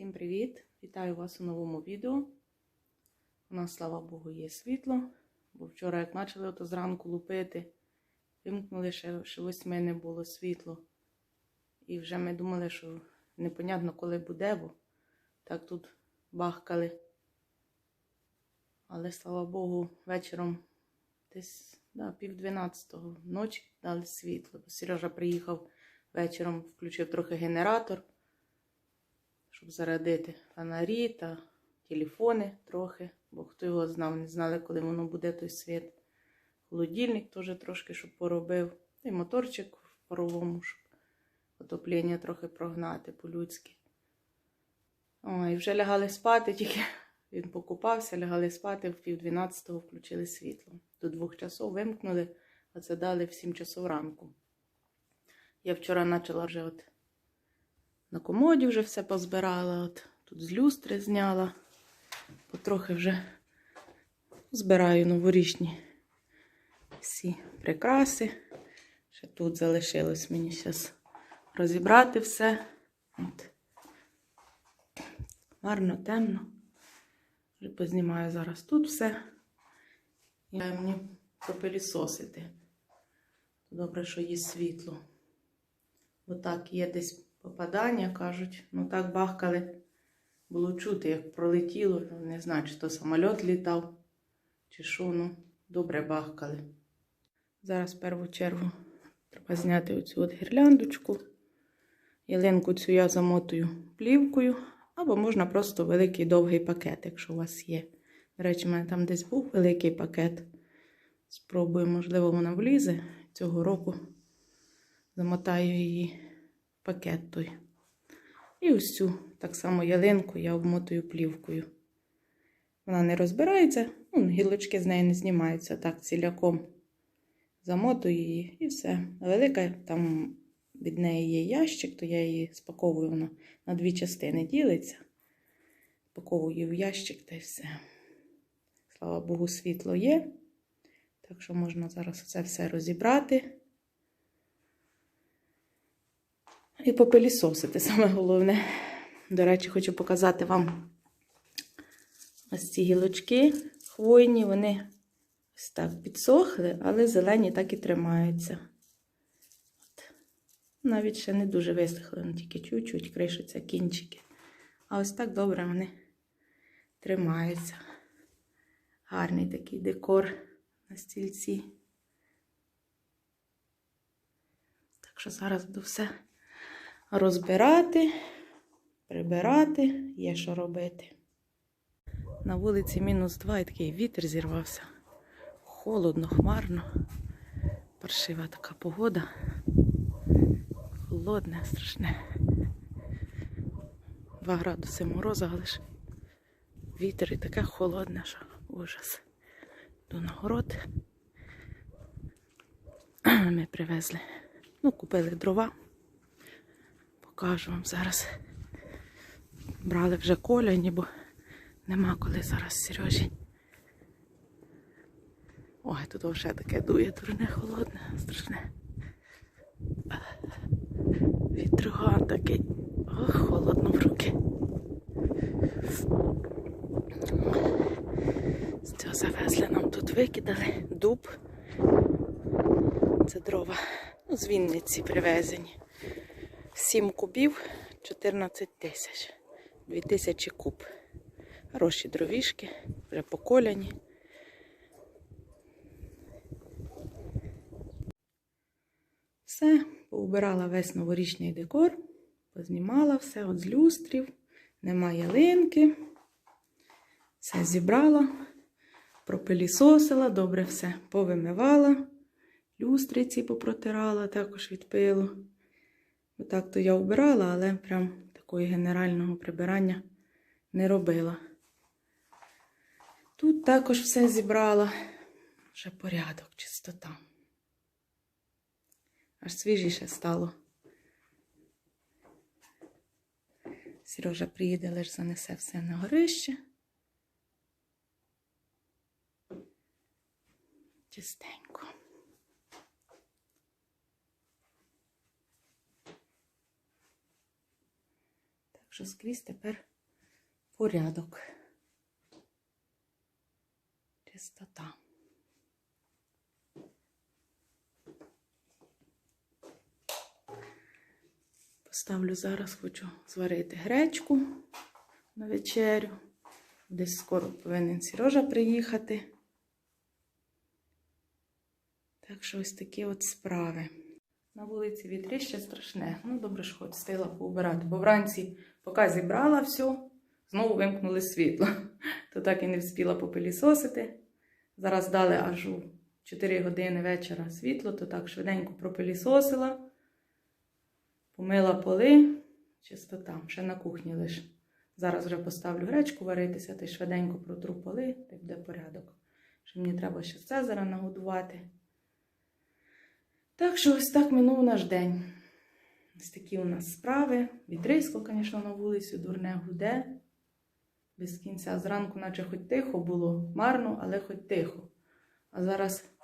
Всім привіт! Вітаю вас у новому відео. У нас, слава Богу, є світло, бо вчора, як почали ото зранку лупити, вимкнули, ще, ще восьми не було світло. І вже ми думали, що непонятно, коли буде, бо так тут бахкали. Але, слава Богу, вечором десь да, пів дванадцятого ночі дали світло. Сережа приїхав вечором, включив трохи генератор щоб зарядити фонарі та телефони трохи, бо хто його знав, не знали, коли воно буде той світ. Холодильник теж трошки, щоб поробив. І моторчик в паровому, щоб отоплення трохи прогнати по-людськи. Ой, вже лягали спати, тільки він покупався, лягали спати, в пів дванадцятого включили світло. До двох часов вимкнули, а це дали в сім часов ранку. Я вчора почала вже от на комоді вже все позбирала. От тут з люстри зняла. Потрохи вже збираю новорічні всі прикраси. Ще тут залишилось мені зараз розібрати все. От. Гарно, темно. Вже познімаю зараз тут все. І мені пропилісосити. Добре, що є світло. Отак є десь попадання, кажуть. Ну так бахкали. Було чути, як пролетіло. Не знаю, чи то самоліт літав, чи що, ну, добре бахкали. Зараз в першу чергу треба зняти оцю от гірляндочку. Ялинку цю я замотую плівкою, або можна просто великий довгий пакет, якщо у вас є. До речі, в мене там десь був великий пакет. Спробую, можливо, вона влізе. Цього року замотаю її пакет той. І ось так само ялинку я обмотую плівкою. Вона не розбирається, ну, гілочки з неї не знімаються так ціляком. Замотую її і все. Велика там від неї є ящик, то я її спаковую вона на дві частини ділиться. Спаковую в ящик та й все. Слава Богу, світло є. Так що можна зараз це все розібрати. І попилісосити, саме головне. До речі, хочу показати вам ось ці гілочки хвойні, вони ось так підсохли, але зелені так і тримаються. От. Навіть ще не дуже висохли, вони тільки чуть-чуть кришаться кінчики. А ось так добре вони тримаються. Гарний такий декор на стільці. Так що зараз буду все розбирати, прибирати, є що робити. На вулиці мінус 2 і такий вітер зірвався. Холодно, хмарно. Паршива така погода. Холодне, страшне. 2 градуси морозу, але ж вітер і таке холодне, що ужас. До нагород ми привезли. Ну, купили дрова покажу вам зараз. Брали вже коляні, бо нема коли зараз Сережі. Ой, тут вже таке дує, дурне, холодне, страшне. Вітруган такий. Ох, холодно в руки. З завезли нам тут викидали дуб. Це дрова. Ну, з Вінниці привезені. 7 кубів 14 тисяч. 2 тисячі куб. Хороші дровішки, вже поколяні. Все, поубирала весь новорічний декор, познімала все от з люстрів, нема ялинки. Все зібрала, пропилісосила, добре все повимивала, люстриці попротирала також від пилу. Отак то я вбирала, але прям такого генерального прибирання не робила. Тут також все зібрала, вже порядок, чистота. Аж свіжіше стало. Сережа приїде, лиш занесе все на горище. Чистенько. Що скрізь тепер порядок. Чистота. Поставлю зараз, хочу зварити гречку на вечерю. Десь скоро повинен Сережа приїхати. Так що ось такі от справи. На вулиці вітрище страшне. Ну, добре, що хоч встигла поубирати. Бо вранці, поки зібрала все, знову вимкнули світло. То так і не встигла попилісосити. Зараз дали аж у 4 години вечора світло, то так швиденько пропилісосила, помила поли, чистота, ще на кухні лише. Зараз вже поставлю гречку варитися, та й швиденько протру поли, та буде порядок. Що мені треба ще Цезара нагодувати. Так що ось так минув наш день. Ось такі у нас справи. Вітрисько, звісно, на вулиці, дурне гуде. Без кінця зранку, наче хоч тихо було, марно, але хоч тихо. А зараз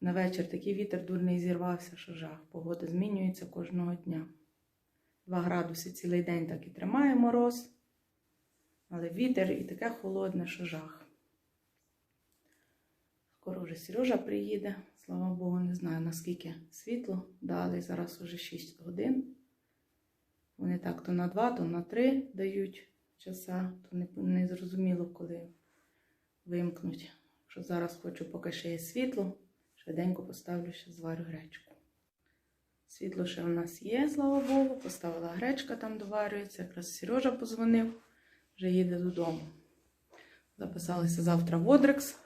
на вечір такий вітер дурний зірвався, що жах. Погода змінюється кожного дня. 2 градуси цілий день так і тримає мороз, але вітер і таке холодне, що жах. Скоро вже Сережа приїде, слава Богу, не знаю наскільки світло дали. Зараз уже 6 годин. Вони так то на 2, то на 3 дають часа, то не, не зрозуміло, коли вимкнуть. Що зараз хочу, поки ще є світло, швиденько поставлю ще зварю гречку. Світло ще у нас є, слава Богу. Поставила гречка, там доварюється. Якраз Сережа позвонив, вже їде додому. Записалися завтра в Одрекс,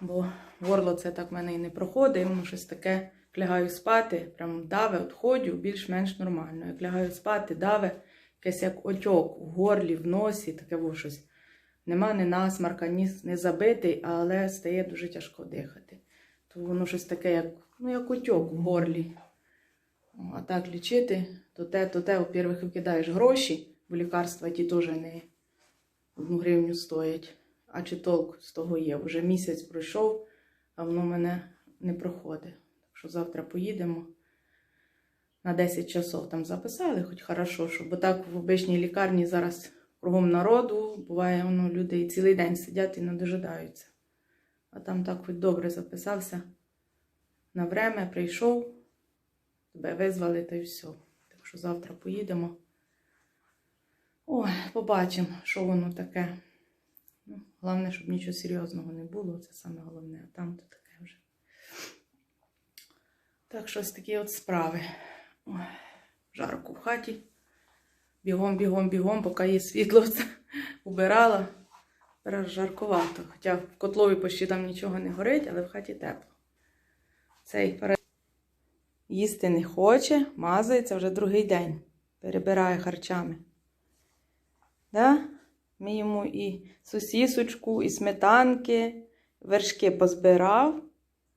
бо горло це так в мене і не проходить. Йому щось таке лягаю спати, прям даве, от ходю, більш-менш нормально. Як лягаю спати, даве, якесь як отьок в горлі, в носі, таке во щось. Нема ні насмарка, ні не забитий, але стає дуже тяжко дихати. То воно щось таке, як, ну, як отьок в горлі. А так лічити, то те, то те, во-первых, викидаєш гроші, бо лікарства ті теж не одну гривню стоять. А чи толк з того є? Вже місяць пройшов, а воно мене не проходить. Так що завтра поїдемо. На 10 часов там записали, хоч хорошо, що, бо так в обичній лікарні зараз кругом народу, буває, воно люди цілий день сидять і не дожидаються. А там так хоч добре записався. На время прийшов, тебе визвали та й все. Так що завтра поїдемо. Ой, побачимо, що воно таке. Головне, щоб нічого серйозного не було, це саме головне, а там то таке вже. Так що ось такі от справи. Ой, жарко в хаті. Бігом, бігом, бігом, поки є світло, це убирала. Жаркувато. Хоча в котлові почти там нічого не горить, але в хаті тепло. Цей їсти не хоче, мазається вже другий день. Перебирає харчами. Да? Ми йому і сосісочку, і сметанки, вершки позбирав,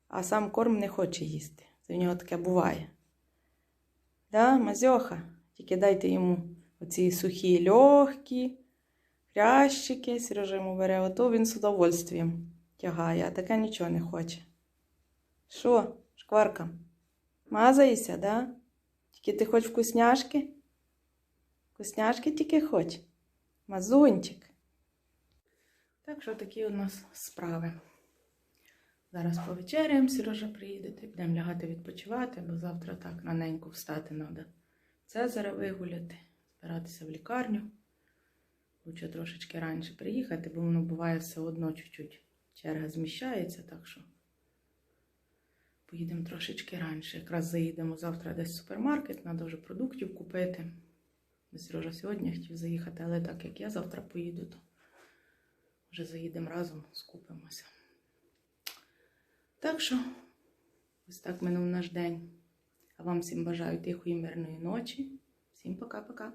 а сам корм не хоче їсти. Це в нього таке буває. Да, Мазьоха? Тільки дайте йому оці сухі легкі, хрящики, Сережа йому бере, ото він з удовольствием тягає, а таке нічого не хоче. Що, шкварка? Мазаєшся, да? Тільки ти хоч вкусняшки? Вкусняшки тільки хоч. Мазунчик. Так що такі у нас справи. Зараз повечеряємо, Сережа приїде, будемо лягати відпочивати, бо завтра так раненько встати треба. Цезаря вигуляти, збиратися в лікарню. Лучше трошечки раніше приїхати, бо воно буває все одно чуть-чуть. Черга зміщається, так що поїдемо трошечки раніше. Якраз заїдемо завтра десь в супермаркет, треба вже продуктів купити. Сережа сьогодні хотів заїхати, але так як я завтра поїду, то вже заїдемо разом, скупимося. Так що, ось так минув наш день. А вам всім бажаю тихої мирної ночі. Всім пока-пока.